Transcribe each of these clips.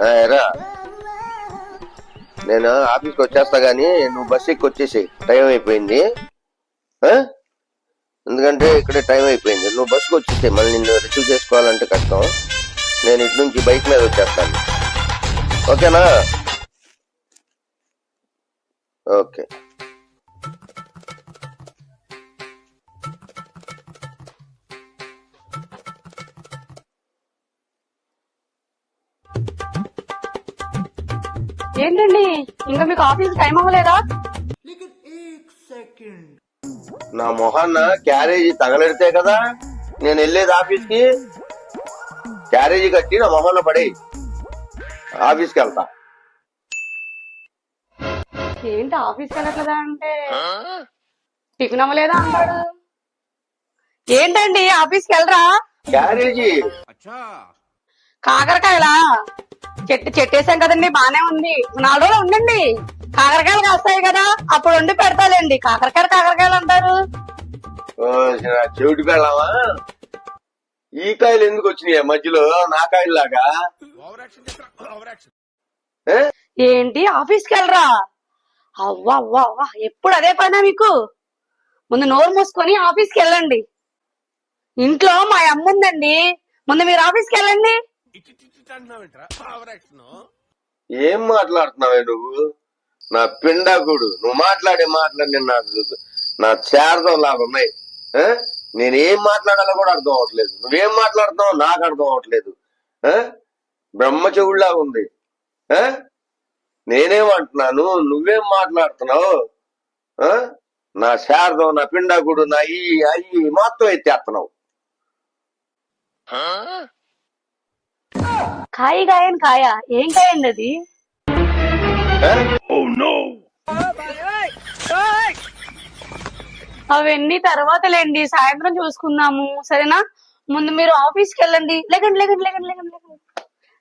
రా నేను ఆఫీస్కి వచ్చేస్తా గానీ నువ్వు బస్ ఎక్కి వచ్చేసి టైం అయిపోయింది. ఎందుకంటే ఇక్కడే టైం అయిపోయింది. నువ్వు బస్కి వచ్చేసి మళ్ళీ నిన్ను రిసీవ్ చేసుకోవాలంటే కష్టం. నేను ఇటు నుంచి బైక్ మీద వచ్చేస్తాను. ఓకేనా? ఓకే. ఏంటండి? ఇంకా మీకు ఆఫీస్ టైం అవ్వలేదా? నా మొహాన్న క్యారేజీ తగలెడితే కదా నేను వెళ్ళేది ఆఫీస్కి. క్యారేజీ కట్టి నా మొహంలో పడి ఆఫీస్కి వెళ్తా. ఏంటి ఆఫీస్కి వెళ్ళట్లేదా అంటే? టిఫిన్ అవ్వలేదా అంటాడు? ఏంటండి ఆఫీస్కి వెళ్ళరా? క్యారేజీ. కాకరకాయలా? చెట్టు చెట్టేసాం కదండి బానే ఉంది. నాలుగు రోజులు ఉండండి. కాకరకాయలు కాస్తాయి కదా అప్పుడు వండి పెడతాలేండి. కాకరకాయలు కాకరకాయలు అంటారు. చెవిటి పెళ్ళామా ఈ కాయలు ఎందుకు వచ్చినాయి మధ్యలో? నా కాయల్లాగా? ఏ? ఏంటి? ఆఫీస్కి వెళ్ళరా? అవ్వా అవ్వా అవ్వా. ఎప్పుడు అదే పనా మీకు? ముందు నోరు మూసుకొని ఆఫీస్కి వెళ్ళండి. ఇంట్లో మా అమ్మ ఉందండి ముందు మీరు ఆఫీస్కి వెళ్ళండి. ఏం మాట్లాడుతున్నావే నువ్వు? నా పిండాకుడు. నువ్వు మాట్లాడే మాట్లాడి నాకు నా శారదం లాగా ఉన్నాయి? నేనేం మాట్లాడాలో కూడా అర్థం అవట్లేదు నువ్వేం మాట్లాడుతున్నావు నాకు అర్థం అవట్లేదు ఆ? బ్రహ్మ చెవుల్లాగా ఉంది? నేనేమంటున్నాను? నువ్వేం మాట్లాడుతున్నావు? నా శారదం నా పిండాకుడు నా ఈ అయ్యి మొత్తం ఎత్తేస్తున్నావు. కాయ కాయని కాయ ఏం కాయ అండి అది ఆ? అవన్నీ తర్వాత లేండి సాయంత్రం చూసుకుందాము సరేనా? ముందు మీరు ఆఫీస్కి వెళ్ళండి. లేకండి లేకండి లేకండి లేకండి లేకండి.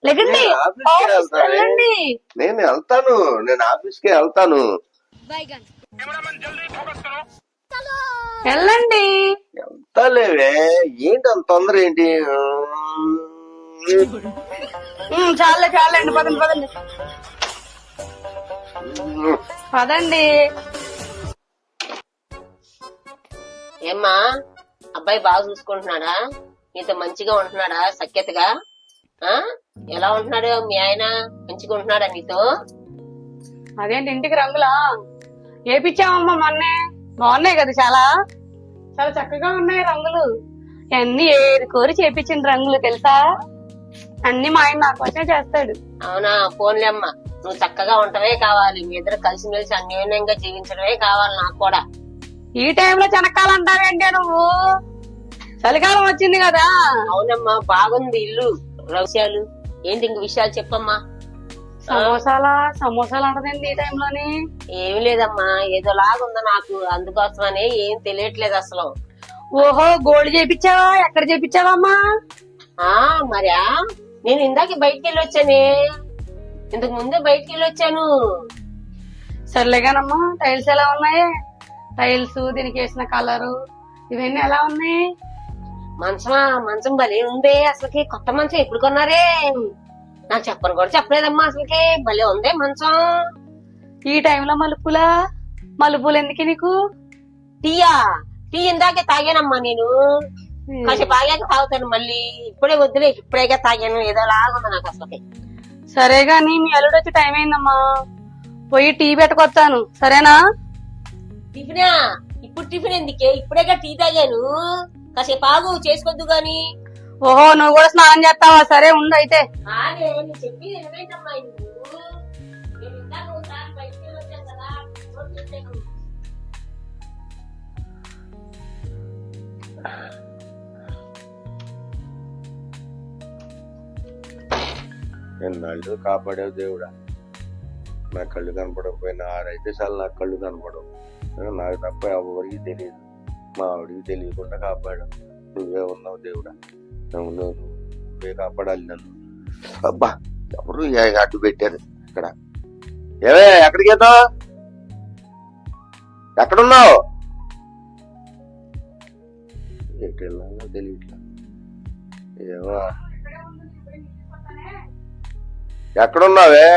లేకండి నేను ఆఫీస్కి ఆఫీస్కి వెళ్తానే. వెళ్ళండి. నేను వెళ్తాను నేను ఆఫీస్కి వెళ్తాను. వెళ్ళండి. వెళ్తాలేవే ఏంటి అంత తొందర ఏంటి? చాలే చాలండి పదండి పదండి. పదండి. ఏమ్మా అబ్బాయి బాగా చూసుకుంటున్నాడా? నీతో మంచిగా ఉంటున్నాడా సఖ్యతగా? ఆ? ఎలా ఉంటున్నాడు మీ ఆయన? మంచిగా ఉంటున్నాడా నీతో? అదేంటి ఇంటికి రంగులా? ఏపిచ్చామమ్మా మొన్నే? బాగున్నాయి కదా చాలా? చాలా చక్కగా ఉన్నాయి రంగులు. అన్ని ఏది కోరి చేపించిన రంగులు తెలుసా? అన్ని మా ఆయన నాకు వచ్చే చేస్తాడు. అవునా? ఫోన్లే అమ్మా నువ్వు చక్కగా ఉండటమే కావాలి. మీ ఇద్దరు కలిసిమెలిసి అన్యోన్యంగా జీవించడమే కావాలి నాకు కూడా. ఈ టైంలో చెనక్కాలు అంటావేంటే నువ్వు? చలికాలం వచ్చింది కదా. అవునమ్మా బాగుంది ఇల్లు. రహస్యాలు. ఏంటి ఇంక విషయాలు చెప్పమ్మా? సమోసాలా? సమోసాలు అంటదండి ఈ టైంలోని? ఏమి లేదమ్మా. ఏదో లాగుందో నాకు. అందుకోసమని ఏం తెలియట్లేదు అసలు. ఓహో గోల్డ్ చేపించావా ఎక్కడ చేపించావమ్మా ఆ మరా? నేను ఇందాక బయటికి వెళ్ళి వచ్చానే ఇంతకు ముందే బయటికి వెళ్ళి వచ్చాను సర్లేగానమ్మా టైల్స్ ఎలా ఉన్నాయి? టైల్స్ దీనికి వేసిన కలరు ఇవన్నీ ఎలా ఉన్నాయి? మంచమా మంచం భలే ఉంది అసలుకి. కొత్త మంచం ఎప్పుడు కొన్నారే? నాకు చెప్పను కూడా చెప్పలేదమ్మా అసలుకి. భలే ఉంది మంచం. ఈ టైంలో మలుపులా? మలుపులు ఎందుకు నీకు? టీయా? టీ ఇందాకే తాగానమ్మా నేను. కాసేపు ఆగాక తాగుతాను మళ్ళీ ఇప్పుడే వద్దులే ఇప్పుడేగా తాగాను ఏదో లాగుంది నాకు అసలుకి సరే గాని మీ అల్లుడు వచ్చి టైం అయిందమ్మా. పోయి టీ పెట్టుకొస్తాను. సరేనా? టిఫినా? ఇప్పుడు టిఫిన్ ఎందుకే? ఇప్పుడేగా టీ తాగాను. కాసేపు ఆగు చేసుకోద్దు గాని. ఓహో నువ్వు కూడా స్నానం చేస్తావా? సరే ఉండు అయితే. చెప్పి నేను ఎన్నాళ్ళు కాపాడావు దేవుడా? నా కళ్ళు కనపడకపోయినా ఆరైతే చాలు నా కళ్ళు కనపడవు. నాకు తప్ప ఎవరికి తెలియదు. మా ఆవిడికి తెలియకుండా కాపాడు నువ్వే ఉన్నావు దేవుడా. నువ్వు నువ్వే కాపాడాలి నన్ను. అబ్బా ఎవరు ఏ అడ్డు పెట్టారు ఇక్కడ? ఏవే ఎక్కడికి వెళ్తావు? ఎక్కడున్నావు? ఎటు వెళ్ళాలో తెలియట్లా? ఏమో ఎక్కడున్నావే?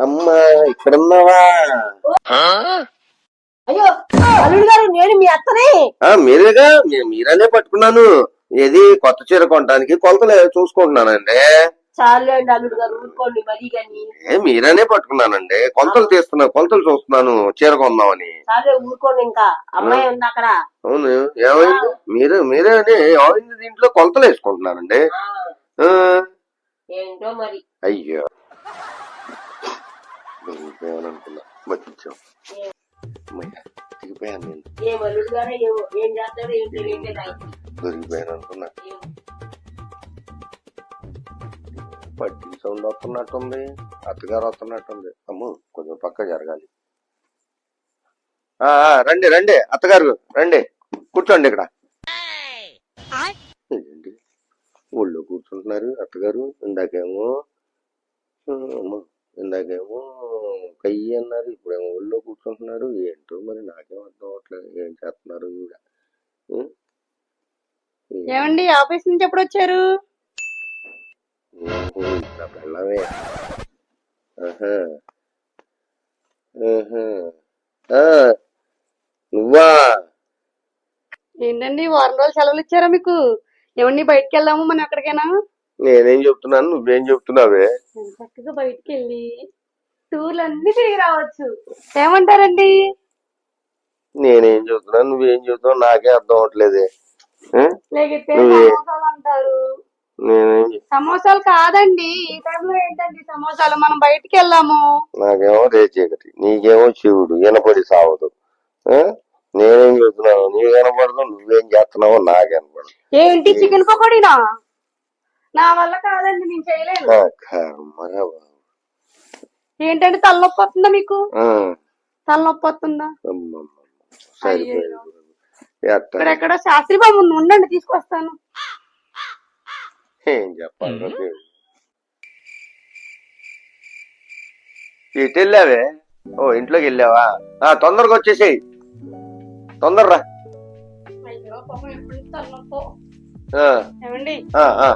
అమ్మా ఇక్కడున్నావా? అయ్యో అల్లుడు గారు నేను మీ అత్తనే. ఆ, మీరేగా? మీ- మీరనే పట్టుకున్నాను. ఏది కొత్త చీర కొనడానికి కొలతలు చూసుకుంటున్నానండి. చాలండి అల్లుడు గారు ఊరుకోండి మరీ కానీ ఏ మీరనే పట్టుకున్నానండి. కొలతలు తీస్తున్నా కొలతలు చూస్తున్నాను చీర కొందామని. చాలే ఊరుకోండి ఇంకా. అమ్మాయి ఉంది అక్కడ. అవును ఏమైంది? మీరే మీరేనే ఏమైంది దీంట్లో కొలతలు వేసుకుంటున్నానండి. ఏంటో మరి. అయ్యో. దొరికిపోయాను అనుకున్నా నేను. ఏం చేస్తాడో ఏం. దొరికిపోయాను అనుకున్నా. ఏమో. సౌండ్ వస్తున్నట్టుంది అత్తగారు వస్తున్నట్టుంది. అమ్ము కొంచెం పక్క జరగాలి. ఆ, రండి రండి అత్తగారు రండి. కూర్చోండి ఇక్కడ. ఏంటి? ఊళ్ళో కూర్చుంటున్నారు అత్తగారు. ఇందాకేమో ఇందాకేమో కయ్యి అన్నారు ఇప్పుడేమో ఊళ్ళో కూర్చుంటున్నారు. ఏంటో మరి నాకేం అర్థం అవట్లేదు ఏం చేస్తున్నారు ఈవిడ? ఏమండి ఆఫీస్ నుంచి ఎప్పుడు వచ్చారు? ఆహా. ఆ, నువ్వా? ఏంటండి వారం రోజులు సెలవులు ఇచ్చారా మీకు? ఏమండి బయటికి వెళ్దాము మనం ఎక్కడికైనా? నేనేం చెప్తున్నాను నువ్వేం చెప్తున్నావే? చక్కగా బయటికి వెళ్ళి టూర్లు అన్ని తిరిగి రావచ్చు. ఏమంటారండి? నేనేం చెప్తున్నాను నువ్వేం చెప్తున్నావు నాకే అర్థం అవట్లేదే అంటారు. సమోసాలు కాదండి. ఈ టైంలో ఏంటండి సమోసాలు? మనం బయటికి వెళ్ళాము. నాకేమో రేచీకటి నీకేమో శివుడు. వినపడి సావదు? నేనేం చెప్తున్నాను నీకు వినపడదు నువ్వేం చేస్తున్నావో నాకు వినపడదు. ఏంటి? చికెన్ పకోడీనా? నా వల్ల కాదండి నేను చేయలేను. బాబు. ఏంటంటే తలనొప్పి వస్తుందా మీకు? తలనొప్పి వస్తుందా? ఎట్ట? ఇక్కడెక్కడో శాస్త్రి బాబు ఉండండి తీసుకొస్తాను. ఏం చెప్పాలి రా దేవుడు. ఎటు వెళ్ళావే ఓ ఇంట్లోకి వెళ్ళావా ఆ తొందరగా వచ్చేసేయి తొందరరా అయ్యో పాపం ఎప్పుడు నుంచి తలనొప్పో ఆ, ఏమండి ఆ, ఆ.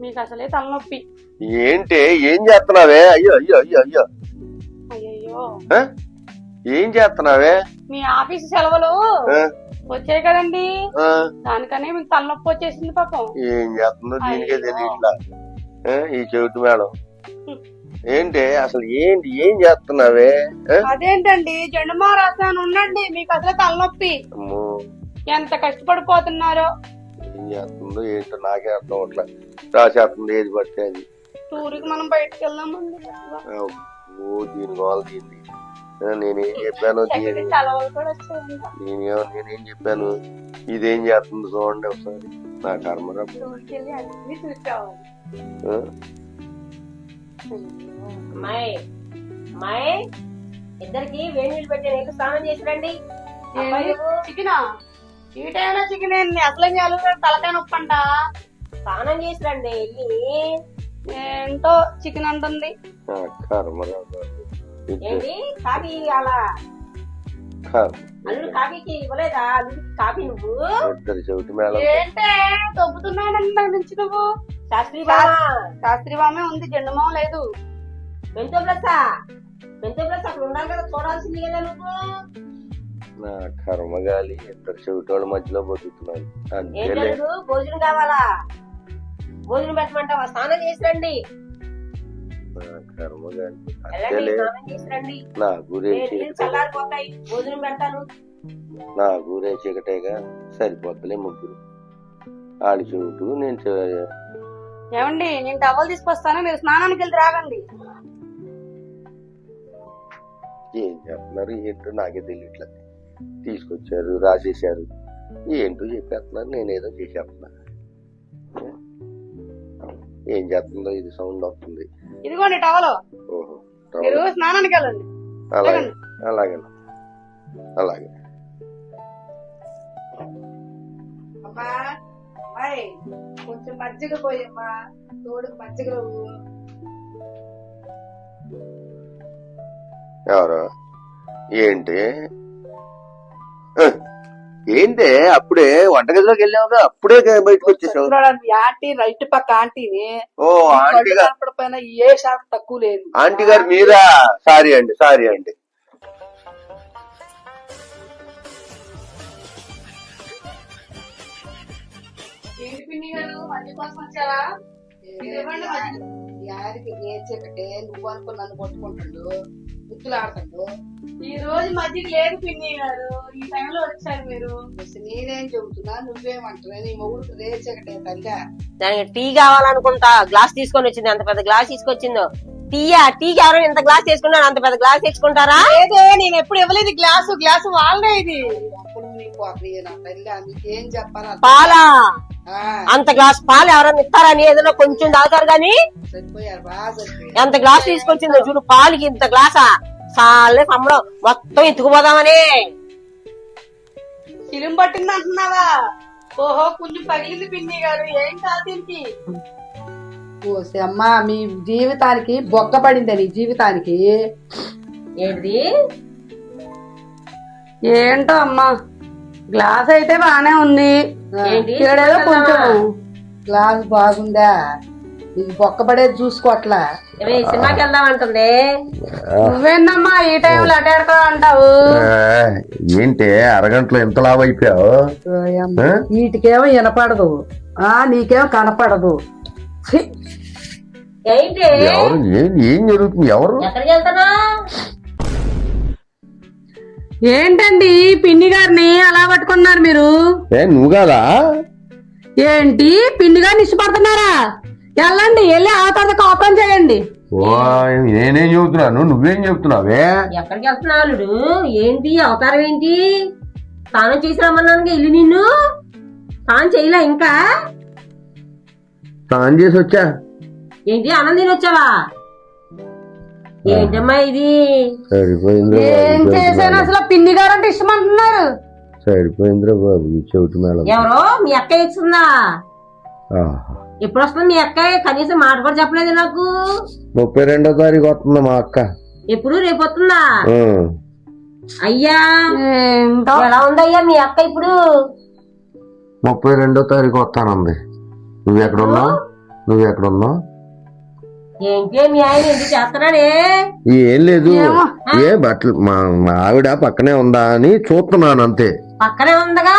మీకు అసలే తలనొప్పి ఏంటి ఏం చేస్తున్నావే అయ్యో అయ్యో అయ్యో అయ్యో అయ్యయ్యో ఆ? ఏం చేస్తున్నావే మీ ఆఫీస్ సెలవులు ఆ, వచ్చాయి కదండి. దానికనే మీకు తలనొప్పి వచ్చేసింది పాపం. ఏం చేస్తుందో దీనికే. తెలియట్లా. ఈ చెవిటి మేడం ఏంటి అసలు ఏంటి? ఏం చేస్తున్నావే? అదేంటండి? జెండుమా రాసాను ఉండండి. మీకు అసలే తలనొప్పి. ఎంత కష్టపడిపోతున్నారో? ఏం చేస్తుందో ఏంటో నాకే అర్థం అవట్లా. రాసేస్తుంది ఏది పడితే అది టూర్కి మనం బయటకు వెళ్దామండి. ఓ దీని గోల దీన్ని ఆ, నేనేం చెప్పాను వచ్చాయంట నేనేం నేనేం చెప్పాను? ఇదేం చేస్తుంది చూడండి ఒకసారి. నా కర్మరా అమ్మాయి ఇద్దరికి పెట్టి స్నానం చేసి రండి. చికెనా? ఈ టైంలో చికెన్ ఏంది అసలే తలకాయ నొప్పి అంట. స్నానం చేసి రండి వెళ్ళి. ఏంటో చికెన్ అంటుంది. కర్మరా ఏంటి కాఫీ అలా. అల్లుడు కాఫీకి ఇవ్వలేదా? అల్లుడికి కాఫీ నువ్వు? ఇద్దరు చెవిటి మేడం ఏంటే? తొబ్బుతున్నాడండి దాని నుంచి నువ్వు? శాస్త్రి బామా శాస్త్రి బామే ఉంది జెండుమామ లేదు. మెంతో ప్లస్ మెంతో ప్లస్ అక్కడ ఉండాలి కదా చూడాల్సింది కదా నువ్వు. నా కర్మగాలి ఇద్దరు చెవిటి వాళ్ళ మధ్యలో బతుకుతున్నాను. భోజనం కావాలా? భోజనం పెట్టమంటావా? స్నానం చేసి రండి. రండి నా గురే వేడి నీళ్ళు చీకటే చల్లారిపోతాయి భోజనం పెడతాను. నా గురే చీకటేగా సరిపోతలే ముగ్గురు. ఆడి చెవిటు నేను ఏమండి నేను టవల్ తీసుకొస్తాను మీరు స్నానానికి వెళ్తే రాగండి ఏం చేస్తున్నారు? ఏంటో నాకే తెలియట్లేదు తీసుకొచ్చారు రాసేసారు ఏంటో చెప్పేస్తున్నారు నేనేదో చేసేస్తున్నా. ఏం చేస్తుందో ఇది సౌండ్ వస్తుంది. ఇదిగోండి టవల్. మీరు స్నానానికి వెళ్ళండి. అలాగే అలాగే అలాగే. అమ్మా అమ్మాయి కొంచెం మజ్జిగ పోయమ్మా. తోడు మజ్జిగ ఎవరు? ఏంటి? ఏంటి అప్పుడే వంటగదిలోకి వెళ్ళావుగా? అప్పుడే బయటకు వచ్చేసావు. ఆంటీ రైట్ పక్క ఆంటీని. ఓ ఆంటీ గారు. కనపడిపోయినా ఏ శాతం తక్కువ లేదు. ఆంటీ గారు మీరా? సారీ అండి సారీ అండి. ఏంటి పిన్ని గారు? మధ్య కోసం వచ్చారా? మజ్జిగ. యారికి నేర్చేకటే నువ్వు అనుకో నన్ను కొట్టుకుంటాడు బుద్ధులు ఆడతాడు. ఈ రోజు మధ్యకి లేదు పిన్ని గారు ఈ టైంలో వచ్చారు మీరు. నేనేం చెబుతున్నా నువ్వేమంటున్నా నీ మొగుడు రేచకటే తల్లి. దానికి టీ కావాలనుకుంటా గ్లాస్ తీసుకొని వచ్చింది. అంత పెద్ద గ్లాస్ తీసుకొచ్చిందో. టీయా? టీకి ఎవరైనా ఇంత గ్లాస్ తీసుకున్నారు అంత పెద్ద గ్లాస్ తెచ్చుకుంటారా లేదే నేను ఎప్పుడు ఇవ్వలేదు. గ్లాసు గ్లాసు వాళ్ళదే ఇది. అప్పుడు నీకు తల్లి? మీకేం చెప్పాలి? పాలా? అంత గ్లాస్ పాలు ఎవరైనా ఇస్తారని ఏదైనా కొంచెం తాగుతారు గాని ఎంత గ్లాస్ తీసుకొచ్చిందో చూడు పాలకి ఇంత గ్లాసా? చాలే సంబడం మొత్తం ఎత్తుకుపోదామని. ఫిలిం పట్టింది అంటున్నావా? ఓహో కొంచెం పగిలింది పిన్ని గారు. ఏం కాదు ఓసి అమ్మ మీ జీవితానికి బొక్క పడింది నీ జీవితానికి. ఏంటిది ఏంటో అమ్మా? గ్లాస్ అయితే బానే ఉంది. ఏంటి? ఇక్కడేదో కొంచెం గ్లాస్ బాగుందా? నీకు బొక్క పడేది చూసుకోవట్లా ఏమే, సినిమాకి వెళ్దాం అంటుంది. నువ్వేందమ్మా ఈ టైంలో అటేడుకో అంటావు? ఏంటి అరగంటలో ఎంత లాభ అయిపోయావు? ఆ? వీటికేమో వినపడదు. ఆ నీకేమో కనపడదు. ఛీ, ఏంటి? ఎవరు? ఏం ఏం జరుగుతుంది? ఎవరు? ఎక్కడికి వెళ్తానా ఏంటండి పిన్ని గారిని అలా పట్టుకున్నారు మీరు? ఏ నువ్వు కాదా? ఏంటి? పిన్ని గారిని ఇష్టపడుతున్నారా వెళ్ళండి వెళ్ళి ఆ తర్వాత కాపురం చేయండి. ఓ నేనేం చెబుతున్నాను? నువ్వేం చెబుతున్నావే? ఎక్కడికి వెళ్తున్నావు అల్లుడు? ఏంటి అవతారం ఏంటి? స్నానం చేసి రమ్మన్నాను ఇల్లు నిన్ను? స్నానం చేయలే ఇంకా? స్నానం చేసి వచ్చా. ఏంటి తిని వచ్చావా ఏంటమ్మా ఇది? సరిపోయింది ఏం చేశాను అసలు పిన్ని గారు అంటే ఇష్టం అంటున్నారు సరిపోయిందిరా బాబు ఈ చెవిటి మేళం. ఎవరో? మీ అక్క ఇస్తుందా ఎప్పుడు వస్తుంది మీ అక్క కనీసం మాట కూడా చెప్పలేదు నాకు. ముప్పై రెండో తారీఖు వస్తుంది మా అక్క. ఎప్పుడు? రేపు వస్తుందా? ఆ. అయ్యా ఏంటో ఎలా ఉందయ్యా మీ అక్క ఇప్పుడు? ముప్పై రెండో తారీఖు వస్తానంది. నువ్వు ఎక్కడున్నావు నువ్వు ఎక్కడున్నావు ఏం లేదు. ఏ బట్టలు మా ఆవిడ పక్కనే ఉందా అని చూస్తున్నాను అంతే పక్కనే ఉందగా.